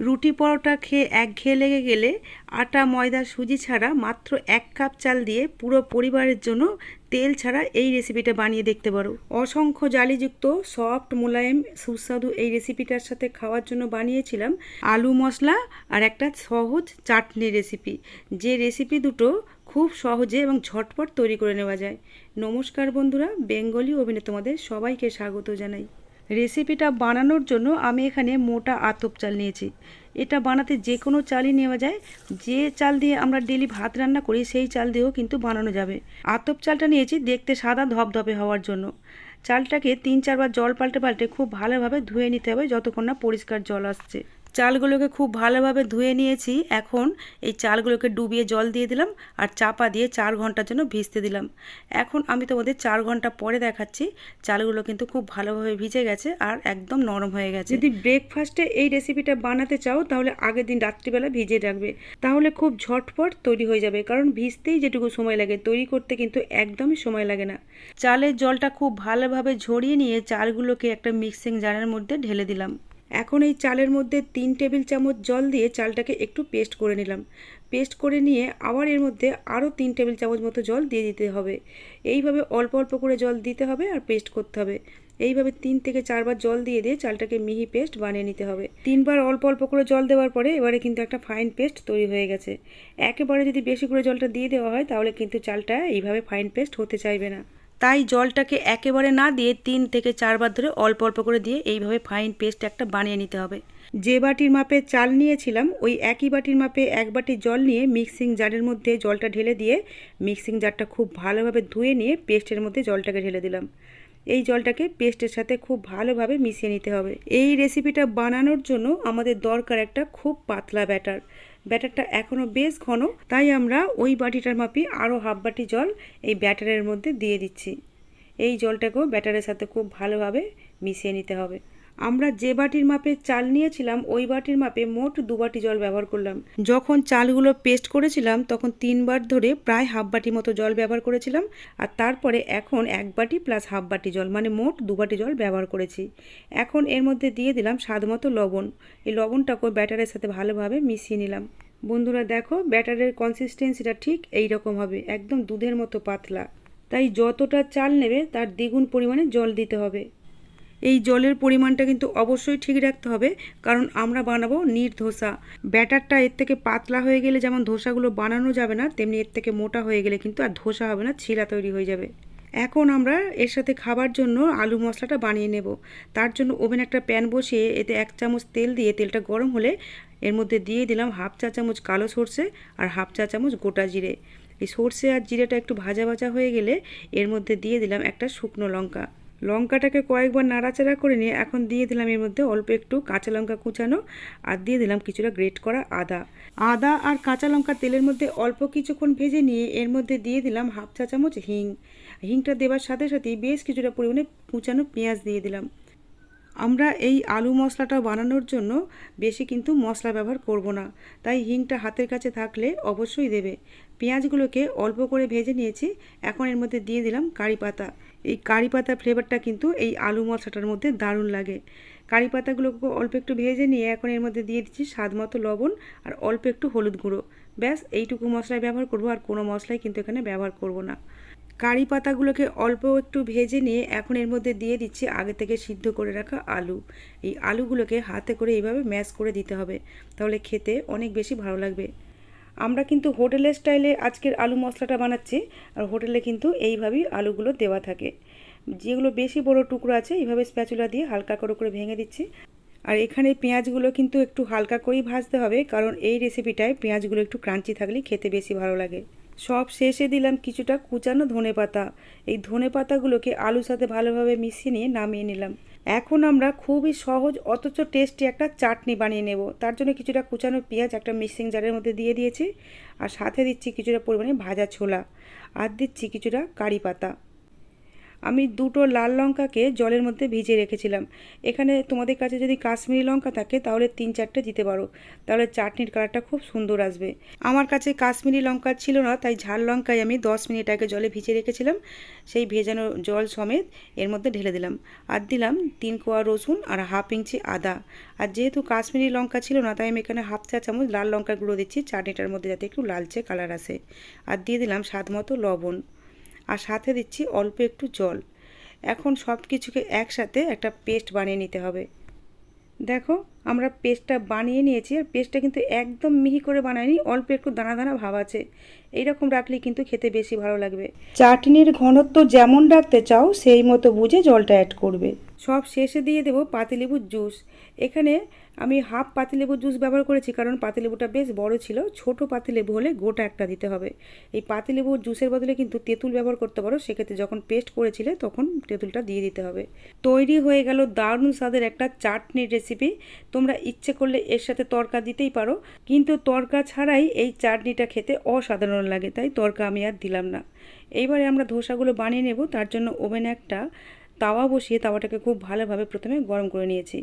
রুটি পরোটা খেয়ে একঘেয়ে লেগে গেলে আটা, ময়দা, সুজি ছাড়া মাত্র এক কাপ চাল দিয়ে পুরো পরিবারের জন্য তেল ছাড়া এই রেসিপিটা বানিয়ে দেখতে পারো। অসংখ্য জালিযুক্ত সফট মোলায়েম, সুস্বাদু এই রেসিপিটার সাথে খাওয়ার জন্য বানিয়েছিলাম আলু মশলা আর একটা সহজ চাটনি রেসিপি যে রেসিপি দুটো খুব সহজে এবং ঝটপট তৈরি করে নেওয়া যায়। নমস্কার বন্ধুরা, বেঙ্গলি অভিনে তোমাদের সবাইকে স্বাগত জানাই। রেসিপিটা বানানোর জন্য আমি এখানে মোটা আতপ চাল নিয়েছি। এটা বানাতে যে কোনো চালই নেওয়া যায়। যে চাল দিয়ে আমরা ডেলি ভাত রান্না করি, সেই চাল দিয়েও কিন্তু বানানো যাবে। আতপ চালটা নিয়েছি দেখতে সাদা ধপধপে হওয়ার জন্য। চালটাকে তিন চারবার জল পাল্টে পাল্টে খুব ভালোভাবে ধুয়ে নিতে হবে যতক্ষণ না পরিষ্কার জল আসছে। চালগুলোকে খুব ভালোভাবে ধুয়ে নিয়েছি। এখন এই চালগুলোকে ডুবিয়ে জল দিয়ে দিলাম আর চাপা দিয়ে চার ঘণ্টার জন্য ভিজতে দিলাম। এখন আমি তোমাদের চার ঘণ্টা পরে দেখাচ্ছি। চালগুলো কিন্তু খুব ভালোভাবে ভিজে গেছে আর একদম নরম হয়ে গেছে। যদি ব্রেকফাস্টে এই রেসিপিটা বানাতে চাও তাহলে আগের দিন রাত্রিবেলা ভিজে রাখবে। তাহলে খুব ঝটপট তৈরি হয়ে যাবে কারণ ভিজতেই যেটুকু সময় লাগে তৈরি করতে কিন্তু একদমই সময় লাগে না। চালের জলটা খুব ভালোভাবে ঝরিয়ে নিয়ে চালগুলোকে একটা মিক্সিং জারের মধ্যে ঢেলে দিলাম। এখন এই চালের মধ্যে তিন টেবিল চামচ জল দিয়ে চালটাকে একটু পেস্ট করে নিলাম। পেস্ট করে নিয়ে আবার এর মধ্যে আরও তিন টেবিল চামচ মতো জল দিয়ে দিতে হবে। এইভাবে অল্প অল্প করে জল দিতে হবে আর পেস্ট করতে হবে। এইভাবে তিন থেকে চারবার জল দিয়ে দিয়ে চালটাকে মিহি পেস্ট বানিয়ে নিতে হবে। তিনবার অল্প অল্প করে জল দেওয়ার পরে এবারে কিন্তু একটা ফাইন পেস্ট তৈরি হয়ে গেছে। একেবারে যদি বেশি করে জলটা দিয়ে দেওয়া হয় তাহলে কিন্তু চালটা এইভাবে ফাইন পেস্ট হতে চাইবে না। তাই জলটাকে একেবারে না দিয়ে তিন থেকে চারবার ধরে অল্প অল্প করে দিয়ে এইভাবে ফাইন পেস্ট একটা বানিয়ে নিতে হবে। যে বাটির মাপে চাল নিয়েছিলাম, ওই একই বাটির মাপে এক বাটি জল নিয়ে মিক্সিং জারের মধ্যে জলটা ঢেলে দিয়ে মিক্সিং জারটা খুব ভালোভাবে ধুয়ে নিয়ে পেস্টের মধ্যে জলটাকে ঢেলে দিলাম। এই জলটাকে পেস্টের সাথে খুব ভালোভাবে মিশিয়ে নিতে হবে। এই রেসিপিটা বানানোর জন্য আমাদের দরকার একটা খুব পাতলা ব্যাটার ব্যাটারটা এখনও বেশ ঘন, তাই আমরা ওই বাটিটার মাপি আরও হাফ বাটি জল এই ব্যাটারের মধ্যে দিয়ে দিচ্ছি। এই জলটাকেও ব্যাটারের সাথে খুব ভালোভাবে মিশিয়ে নিতে হবে। আমরা যে বাটির মাপে চাল নিয়েছিলাম, ওই বাটির মাপে মোট দু বাটি জল ব্যবহার করলাম। যখন চালগুলো পেস্ট করেছিলাম, তখন তিনবার ধরে প্রায় হাফ বাটি মতো জল ব্যবহার করেছিলাম। আর তারপরে এখন এক বাটি প্লাস হাফ বাটি জল মানে মোট দু বাটি জল ব্যবহার করেছি। এখন এর মধ্যে দিয়ে দিলাম স্বাদ মতো লবণ। এই লবণটাকেও ব্যাটারের সাথে ভালোভাবে মিশিয়ে নিলাম। বন্ধুরা দেখো, ব্যাটারের কনসিস্টেন্সিটা ঠিক এই রকম হবে, একদম দুধের মতো পাতলা। তাই যতটা চাল নেবে, তার দ্বিগুণ পরিমাণে জল দিতে হবে। এই জলের পরিমাণটা কিন্তু অবশ্যই ঠিক রাখতে হবে, কারণ আমরা বানাবো নির ধোসা। ব্যাটারটা এর থেকে পাতলা হয়ে গেলে যেমন ধোসাগুলো বানানো যাবে না, তেমনি এর থেকে মোটা হয়ে গেলে কিন্তু আর ধোসা হবে না ছিলা তৈরি হয়ে যাবে। এখন আমরা এর সাথে খাবার জন্য আলু মশলাটা বানিয়ে নেব। তার জন্য ওভেন একটা প্যান বসিয়ে এতে এক চামচ তেল দিয়ে তেলটা গরম হলে এর মধ্যে দিয়ে দিলাম হাফ চা চামচ কালো সর্ষে আর হাফ চা চামচ গোটা জিরে। এই সর্ষে আর জিরেটা একটু ভাজা ভাজা হয়ে গেলে এর মধ্যে দিয়ে দিলাম একটা শুকনো লঙ্কা। লঙ্কাটাকে কয়েকবার নাড়াচাড়া করে নিয়ে এখন দিয়ে দিলাম এর মধ্যে অল্প একটু কাঁচা লঙ্কা কুচানো আর দিয়ে দিলাম কিছুটা গ্রেট করা আদা। আদা আর কাঁচা লঙ্কা তেলের মধ্যে অল্প কিছুক্ষণ ভেজে নিয়ে এর মধ্যে দিয়ে দিলাম হাফ চা চামচ হিং। হিংটা দেওয়ার সাথে সাথেই বেশ কিছুটা পরিমাণে কুচানো পেঁয়াজ দিয়ে দিলাম। আমরা এই আলু মশলাটা বানানোর জন্য বেশি কিন্তু মশলা ব্যবহার করব না, তাই হিংটা হাতের কাছে থাকলে অবশ্যই দেবে। পেঁয়াজগুলোকে অল্প করে ভেজে নিয়েছি। এখন এর মধ্যে দিয়ে দিলাম কারি পাতা। এই কারি পাতা ফ্লেভারটা কিন্তু এই আলু মশলাটার মধ্যে দারুণ লাগে। কারি পাতাগুলোকে অল্প একটু ভেজে নিয়ে এখন এর মধ্যে দিয়ে দিচ্ছি স্বাদ মতো লবণ আর অল্প একটু হলুদ গুঁড়ো। ব্যাস, এইটুকু মশলায় ব্যবহার করব আর কোনো মশলাই কিন্তু এখানে ব্যবহার করব না। কারি পাতাগুলোকে অল্প একটু ভেজে নিয়ে এখন এর মধ্যে দিয়ে দিচ্ছি আগে থেকে সিদ্ধ করে রাখা আলু। এই আলুগুলোকে হাতে করে এইভাবে ম্যাশ করে দিতে হবে। তাহলে খেতে অনেক বেশি ভালো লাগবে। আমরা কিন্তু হোটেলের স্টাইলে আজকের আলু মশলাটা বানাচ্ছি, আর হোটেলে কিন্তু এইভাবেই আলুগুলো দেওয়া থাকে। যেগুলো বেশি বড় টুকরো আছে, এইভাবে স্প্যাচুলা দিয়ে হালকা করে করে ভেঙে দিচ্ছি। আর এখানে পেঁয়াজগুলো কিন্তু একটু হালকা করেই ভাজতে হবে, কারণ এই রেসিপিটায় পেঁয়াজগুলো একটু ক্রাঞ্চি থাকলে খেতে বেশি ভালো লাগে। সব শেষে দিলাম কিছুটা কুচানো ধনে পাতা। এই ধনে পাতাগুলোকে আলুর সাথে ভালোভাবে মিশিয়ে নিয়ে নামিয়ে নিলাম। এখন আমরা খুবই সহজ, অথচ টেস্টি একটা চাটনি বানিয়ে নেব। তার জন্য কিছুটা কুচানো পেঁয়াজ একটা মিক্সিং জারের মধ্যে দিয়ে দিয়েছি। আর সাথে দিচ্ছি কিছুটা পরিমাণে ভাজা ছোলা। আর দিচ্ছি কিছুটা কারি পাতা। আমি দুটো লাল লঙ্কাকে জলের মধ্যে ভিজিয়ে রেখেছিলাম। এখানে তোমাদের কাছে যদি কাশ্মীরি লঙ্কা থাকে, তাহলে তিন চারটে দিতে পারো। তাহলে চাটনির কালারটা খুব সুন্দর আসবে। আমার কাছে কাশ্মীরি লঙ্কা ছিল না, তাই ঝাল লঙ্কায় আমি দশ মিনিট আগে জলে ভিজিয়ে রেখেছিলাম। সেই ভেজানো জল সমেত এর মধ্যে ঢেলে দিলাম। আর দিলাম তিন কোয়া রসুন আর হাফ ইঞ্চি আদা। আর যেহেতু কাশ্মীরি লঙ্কা ছিল না, তাই আমি এখানে হাফ চা চামচ লাল লঙ্কার গুঁড়ো দিচ্ছি চাটনিটার মধ্যে যাতে একটু লালচে কালার আসে। আর দিয়ে দিলাম স্বাদ মতো লবণ। আর সাথে দিচ্ছি অল্প একটু জল। এখন সব কিছুকে একসাথে একটা পেস্ট বানিয়ে নিতে হবে। দেখো, আমরা পেস্টটা বানিয়ে নিয়েছি আর পেস্টটা কিন্তু একদম মিহি করে বানাইনি, অল্প একটু দানা দানা ভাব আছে। এইরকম রাখলে কিন্তু খেতে বেশি ভালো লাগবে। চাটনির ঘনত্ব যেমন রাখতে চাও, সেই মতো বুঝে জলটা অ্যাড করবে। সব শেষে দিয়ে দেবো পাতিলেবুর জুস। এখানে আমি হাফ পাতিলেবুর জুস ব্যবহার করেছি কারণ পাতিলেবুটা বেশ বড় ছিল। ছোট পাতিলেবু হলে গোটা একটা দিতে হবে। এই পাতিলেবুর জুসের বদলে কিন্তু তেঁতুল ব্যবহার করতে পারো। সেক্ষেত্রে যখন পেস্ট করেছিলে তখন তেঁতুলটা দিয়ে দিতে হবে। তৈরি হয়ে গেল দারুণ স্বাদের একটা চাটনির রেসিপি তোমরা ইচ্ছে করলে এর সাথে তরকা দিতেই পারো। কিন্তু তরকা ছাড়াই এই চাটনিটা খেতে অসাধারণ লাগে। তাই তরকা আমি আর দিলাম না। এইবারে আমরা ধোসাগুলো বানিয়ে নেব। তার জন্য ওভেনে একটা তাওয়া বসিয়ে তাওয়াটাকে খুব ভালোভাবে প্রথমে গরম করে নিয়েছি।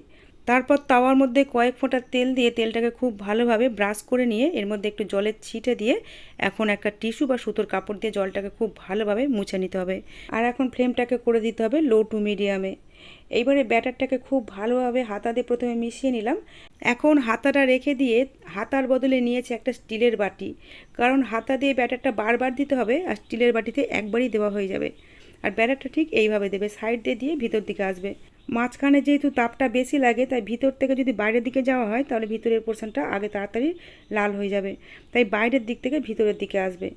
তারপর তাওয়ার মধ্যে কয়েক ফোঁটা তেল দিয়ে তেলটাকে খুব ভালোভাবে ব্রাশ করে নিয়ে এর মধ্যে একটু জলের ছিটে দিয়ে এখন একটা টিস্যু বা সুতোর কাপড় দিয়ে জলটাকে খুব ভালোভাবে মুছে নিতে হবে। আর এখন ফ্লেমটাকে করে দিতে হবে লো টু মিডিয়ামে। এইবারে ব্যাটারটাকে খুব ভালোভাবে হাতা দিয়ে প্রথমে মিশিয়ে নিলাম। এখন হাতাটা রেখে দিয়ে হাতার বদলে নিয়েছি একটা স্টিলের বাটি। কারণ হাতা দিয়ে ব্যাটারটা বারবার দিতে হবে আর স্টিলের বাটিতে একবারই দেওয়া হয়ে যাবে। আর ব্যাটারটা ঠিক এইভাবে দেবে সাইড দিয়ে দিয়ে ভিতর দিকে আসবে। মাঝখানে যেহেতু তাপটা বেশি লাগে, তাই ভিতর থেকে যদি বাইরের দিকে যাওয়া হয়, তাহলে ভিতরের পোর্শনটা আগে তাড়াতাড়ি লাল হয়ে যাবে। তাই বাইরের দিক থেকে ভিতরের দিকে আসবে।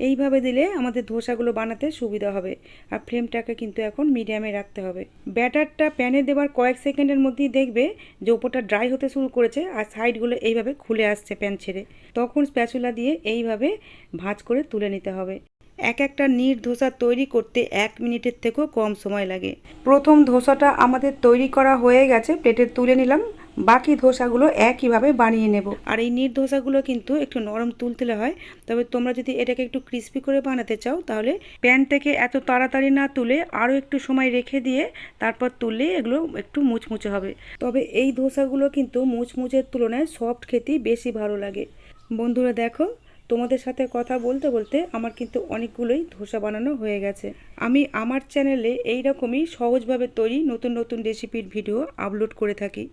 এইভাবে দিলে আমাদের ধোসাগুলো বানাতে সুবিধা হবে। আর ফ্লেমটাকে কিন্তু এখন মিডিয়ামে রাখতে হবে। ব্যাটারটা প্যানে দেওয়ার কয়েক সেকেন্ডের মধ্যেই দেখবে যে ওপরটা ড্রাই হতে শুরু করেছে আর সাইডগুলো এইভাবে খুলে আসছে প্যান ছেড়ে। তখন স্প্যাচুলা দিয়ে এইভাবে ভাঁজ করে তুলে নিতে হবে। এক একটা নির ধোসা তৈরি করতে এক মিনিটের থেকেও কম সময় লাগে। প্রথম ধোসাটা আমাদের তৈরি করা হয়ে গেছে, প্লেটে তুলে নিলাম। বাকি ধোসাগুলো একইভাবে বানিয়ে নেব। আর এই নির ধোসাগুলো কিন্তু একটু নরম তুলতুলে হয়। তবে তোমরা যদি এটাকে একটু ক্রিস্পি করে বানাতে চাও, তাহলে প্যান থেকে এত তাড়াতাড়ি না তুলে আরও একটু সময় রেখে দিয়ে তারপর তুললে এগুলো একটু মুচমুচে হবে। তবে এই ধোসাগুলো কিন্তু মুচমুচের তুলনায় সফট খেতেই বেশি ভালো লাগে। বন্ধুরা দেখো তোমাদের সাথে কথা বলতে বলতে আমার কিন্তু অনেকগুলোই ধোসা বানানো হয়ে গেছে। আমি আমার চ্যানেলে এই রকমই সহজভাবে তৈরি নতুন নতুন রেসিপির ভিডিও আপলোড করে থাকি।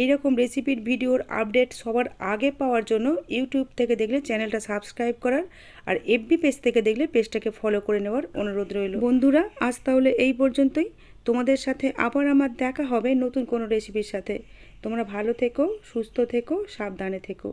এই রকম রেসিপির ভিডিওর আপডেট সবার আগে পাওয়ার জন্য ইউটিউব থেকে দেখলে চ্যানেলটা সাবস্ক্রাইব করার আর এফবি পেজ থেকে দেখলে পেজটাকে ফলো করে নেওয়ার অনুরোধ রইল। বন্ধুরা, আজ তাহলে এই পর্যন্তই। তোমাদের সাথে আবার আমার দেখা হবে নতুন কোনো রেসিপির সাথে। তোমরা ভালো থেকো, সুস্থ থেকো, সাবধানে থেকো।